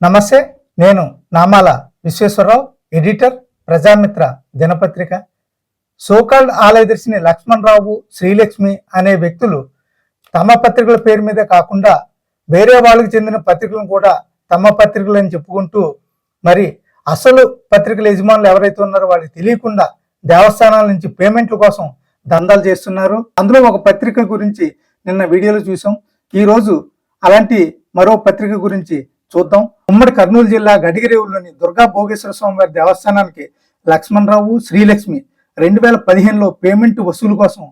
నమస్తే నేను నామాల విశ్వేశ్వరరావు ఎడిటర్ ప్రజామిత్ర దినపత్రిక. సోకాల్డ్ ఆలయదర్శిని లక్ష్మణరావు శ్రీలక్ష్మి అనే వ్యక్తులు తమ పత్రికల పేరు మీదే కాకుండా వేరే వాళ్ళకి చెందిన పత్రికలను కూడా తమ పత్రికలు అని చెప్పుకుంటూ మరి అసలు పత్రికల యజమానులు ఎవరైతే ఉన్నారో వాళ్ళకి తెలియకుండా దేవస్థానాల నుంచి పేమెంట్ల కోసం దందాలు చేస్తున్నారు. అందులో ఒక పత్రిక గురించి నిన్న వీడియోలో చూసాం. ఈ రోజు అలాంటి మరో పత్రిక గురించి చూద్దాం. ఉమ్మడి కర్నూలు జిల్లా గడిగిరేవులోని దుర్గా భోగేశ్వర స్వామి వారి దేవస్థానానికి లక్ష్మణరావు శ్రీలక్ష్మి రెండు వేల పదిహేనులో పేమెంట్ వసూలు కోసం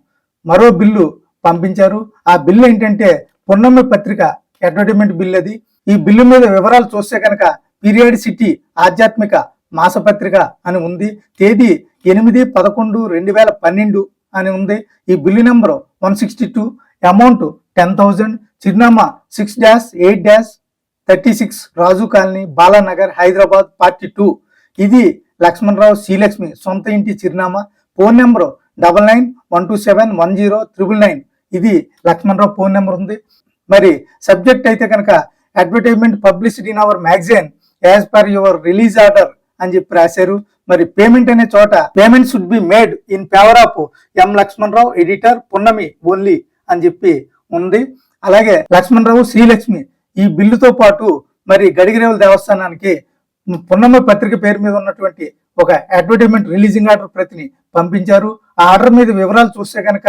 మరో బిల్లు పంపించారు. ఆ బిల్లు ఏంటంటే పున్నమి పత్రిక అడ్వర్టైజ్మెంట్ బిల్ అది. ఈ బిల్లు మీద వివరాలు చూస్తే కనుక పీరియడ్ సిటీ ఆధ్యాత్మిక మాసపత్రిక అని ఉంది. తేదీ ఎనిమిది పదకొండు రెండు వేల పన్నెండు అని ఉంది. ఈ bill number one sixty two amount ten thousand చిరునామా six dash eight dash thirty six Raju colony Balanagar Hyderabad party two. ఇది లక్ష్మణరావు శ్రీలక్ష్మి సొంత ఇంటి చిరునామా. Phone number double nine one two seven one zero triple nine. ఇది Lakshmanarao phone number ఉంది. మరి subject అయితే కనుక advertisement publicity in our magazine as per your release order అని చెప్పి రాశారు. మరి పేమెంట్ అనే చోట payment should be made in favour of M Lakshmanarao editor Punnami only అని చెప్పి ఉంది. అలాగే లక్ష్మణరావు శ్రీలక్ష్మి ఈ బిల్లుతో పాటు మరి గడిగిరేవుల దేవస్థానానికి పున్నమ పత్రిక పేరు మీద ఉన్నటువంటి ఒక అడ్వర్టైజ్మెంట్ రిలీజింగ్ ఆర్డర్ ప్రతిని పంపించారు. ఆ ఆర్డర్ మీద వివరాలు చూస్తే కనుక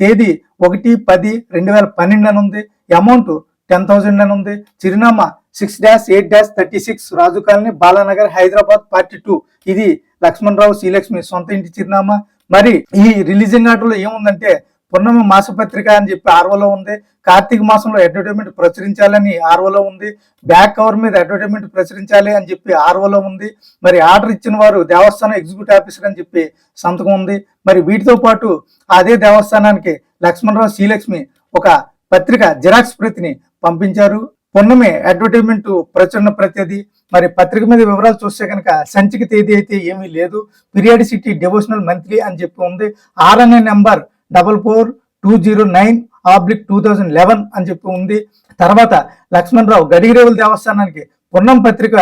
తేదీ ఒకటి పది రెండు వేల పన్నెండు అని ఉంది. అమౌంట్ టెన్ థౌజండ్ అని ఉంది. చిరునామా six dash eight dash thirty six Raju colony Balanagar Hyderabad party two. ఇది లక్ష్మణరావు శ్రీలక్ష్మి సొంత ఇంటి చిరునామా. మరి ఈ రిలీజింగ్ ఆర్డర్లో ఏముందంటే పున్నమి మాసపత్రిక అని చెప్పి ఆర్వలో ఉంది. కార్తీక మాసంలో అడ్వర్టైజ్మెంట్ ప్రచురించాలని ఆర్వలో ఉంది. బ్యాక్ కవర్ మీద అడ్వర్టైజ్మెంట్ ప్రచురించాలి అని చెప్పి ఆర్వలో ఉంది. మరి ఆర్డర్ ఇచ్చిన వారు దేవస్థానం ఎగ్జిక్యూటివ్ ఆఫీసర్ అని చెప్పి సంతకం ఉంది. మరి వీటితో పాటు అదే దేవస్థానానికి లక్ష్మణరావు శ్రీలక్ష్మి ఒక పత్రిక జిరాక్స్ ప్రతిని పంపించారు. పున్నమి అడ్వర్టైజ్మెంట్ ప్రచురణ ప్రతిది మరి పత్రిక మీద వివరాలు చూస్తే కనుక సంచిక తేదీ అయితే ఏమీ లేదు. పీరియాడిసిటీ డివోషనల్ మంత్లీ అని చెప్పి ఉంది. RNI number double four two zero nine oblique two thousand eleven అని చెప్పి ఉంది. తర్వాత లక్ష్మణరావు గడిగిరేవుల దేవస్థానానికి పున్నం పత్రిక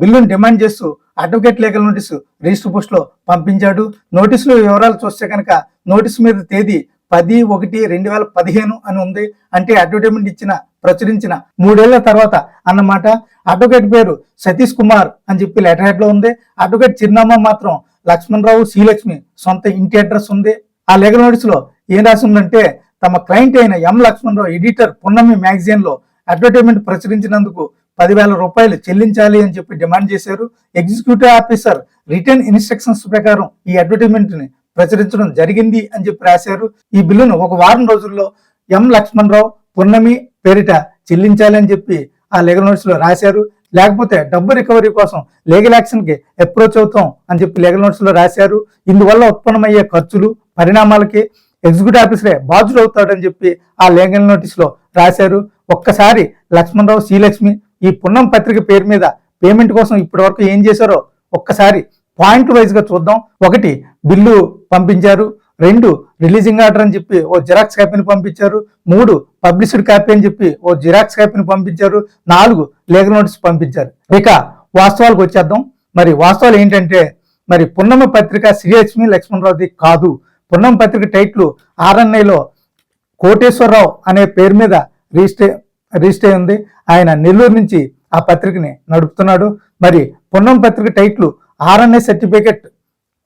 బిల్లును డిమాండ్ చేస్తూ అడ్వకేట్ లీగల్ నోటీసు రిజిస్టర్ పోస్ట్లో పంపించాడు. నోటీసులో వివరాలు చూస్తే కనుక నోటీసు మీద తేదీ పది ఒకటి రెండు వేల పదిహేను అని ఉంది. అంటే అడ్వర్టైజ్మెంట్ ఇచ్చిన ప్రచురించిన మూడేళ్ళ తర్వాత అన్నమాట. అడ్వకేట్ పేరు సతీష్ కుమార్ అని చెప్పి లెటర్ హెడ్లో ఉంది. అడ్వకేట్ చిరునామా మాత్రం లక్ష్మణరావు శ్రీలక్ష్మి సొంత ఇంటి అడ్రస్ ఉంది. ఆ లీగల్ నోటీసులో ఏం రాసిందంటే తమ క్లయింట్ అయిన ఎం లక్ష్మణరావు ఎడిటర్ పున్నమి మ్యాగజైన్లో అడ్వర్టైజ్మెంట్ ప్రచురించినందుకు పదివేల రూపాయలు చెల్లించాలి అని చెప్పి డిమాండ్ చేశారు. ఎగ్జిక్యూటివ్ ఆఫీసర్ రిటర్న్ ఇన్స్ట్రక్షన్స్ ప్రకారం ఈ అడ్వర్టైజ్మెంట్ని ప్రచురించడం జరిగింది అని చెప్పి రాశారు. ఈ బిల్లును ఒక వారం రోజుల్లో ఎం లక్ష్మణరావు పున్నమి పేరిట చెల్లించాలి అని చెప్పి ఆ లీగల్ నోట్స్లో రాశారు. లేకపోతే డబ్బు రికవరీ కోసం లీగల్ యాక్షన్కి అప్రోచ్ అవుతాం అని చెప్పి లీగల్ నోట్స్లో రాశారు. ఇందువల్ల ఉత్పన్నమయ్యే ఖర్చులు పరిణామాలకి ఎగ్జిక్యూటివ్ ఆఫీసరే బాధ్యుడు అవుతాడని చెప్పి ఆ లేఖన నోటీసులో రాశారు. ఒక్కసారి లక్ష్మణరావు శ్రీలక్ష్మి ఈ పున్నం పత్రిక పేరు మీద పేమెంట్ కోసం ఇప్పటి వరకు ఏం చేశారో ఒక్కసారి పాయింట్ వైజ్గా చూద్దాం. ఒకటి బిల్లు పంపించారు. రెండు రిలీజింగ్ ఆర్డర్ అని చెప్పి ఓ జిరాక్స్ కాపీని పంపించారు. మూడు పబ్లిసిడ్ కాపీ అని చెప్పి ఓ జిరాక్స్ కాపీని పంపించారు. నాలుగు లేఖ నోటీస్ పంపించారు. ఇక వాస్తవాలకు వచ్చేద్దాం. మరి వాస్తవాలు ఏంటంటే మరి పున్నమ పత్రిక శ్రీలక్ష్మి లక్ష్మణరావుది కాదు. పున్నం పత్రిక టైట్లు ఆర్ఎన్ఐలో కోటేశ్వరరావు అనే పేరు మీద రిజిస్టర్ రిజిస్టర్ ఉంది. ఆయన నెల్లూరు నుంచి ఆ పత్రికని నడుపుతున్నాడు. మరి పున్నం పత్రిక టైట్లు ఆర్ఎన్ఐ సర్టిఫికెట్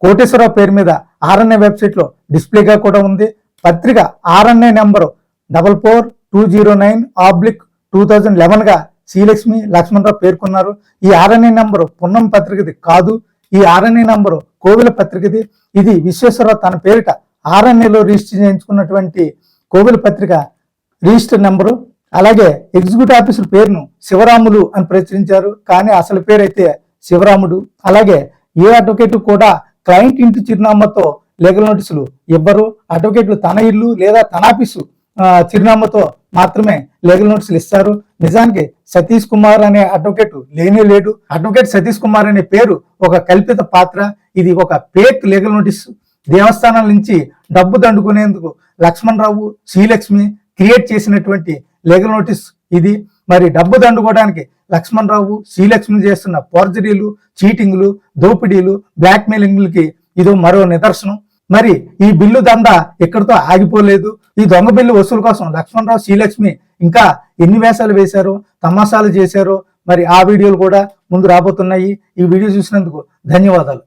కోటేశ్వరరావు పేరు మీద ఆర్ఎన్ఐ వెబ్సైట్లో డిస్ప్లేగా కూడా ఉంది. పత్రిక RNI number double four two zero nine oblique two thousand లెవెన్గా Srilakshmi Lakshmanarao పేర్కొన్నారు. ఈ ఆర్ఎన్ఐ నెంబరు పున్నం పత్రికది కాదు. ఈ ఆర్ఎన్ఏ నంబరు కోవిల పత్రికది. ఇది విశ్వేశ్వరరావు తన పేరిట ఆర్ఎన్ఏలో రిజిస్టర్ చేయించుకున్నటువంటి కోవిల పత్రిక రిజిస్టర్ నెంబరు. అలాగే ఎగ్జిక్యూటివ్ ఆఫీసర్ పేరును శివరాములు అని ప్రచురించారు. కానీ అసలు పేరు అయితే శివరాముడు. అలాగే ఏ అడ్వకేట్ కూడా క్లయింట్ ఇంటి చిరునామాతో లీగల్ నోటీసులు ఇవ్వరు. అడ్వకేట్లు తన ఇల్లు లేదా తన ఆఫీసు చిరునామాతో మాత్రమే లీగల్ నోటీసులు ఇస్తారు. నిజానికి సతీష్ కుమార్ అనే అడ్వకేట్ లేనే లేడు. అడ్వకేట్ సతీష్ కుమార్ అనే పేరు ఒక కల్పిత పాత్ర. ఇది ఒక పేక్ లీగల్ నోటీస్ దేవస్థానాల నుంచి డబ్బు దండుకునేందుకు లక్ష్మణరావు శ్రీలక్ష్మి క్రియేట్ చేసినటువంటి లీగల్ నోటీస్ ఇది. మరి డబ్బు దండుకోవడానికి లక్ష్మణ్ రావు శ్రీలక్ష్మి చేస్తున్న పోర్జరీలు చీటింగ్లు దోపిడీలు బ్లాక్మెయిలింగ్లకి ఇది మరో నిదర్శనం. మరి ఈ బిల్లు దంద ఎక్కడితో ఆగిపోలేదు? ఈ దొంగ బిల్లు వసూలు కోసం లక్ష్మణ్ రావు శ్రీలక్ష్మి ఇంకా ఎన్ని వేషాలు వేశారు? తమాషాలు చేశారు? మరి ఆ వీడియోలు కూడా ముందు రాబోతున్నాయి. ఈ వీడియో చూసినందుకు ధన్యవాదాలు.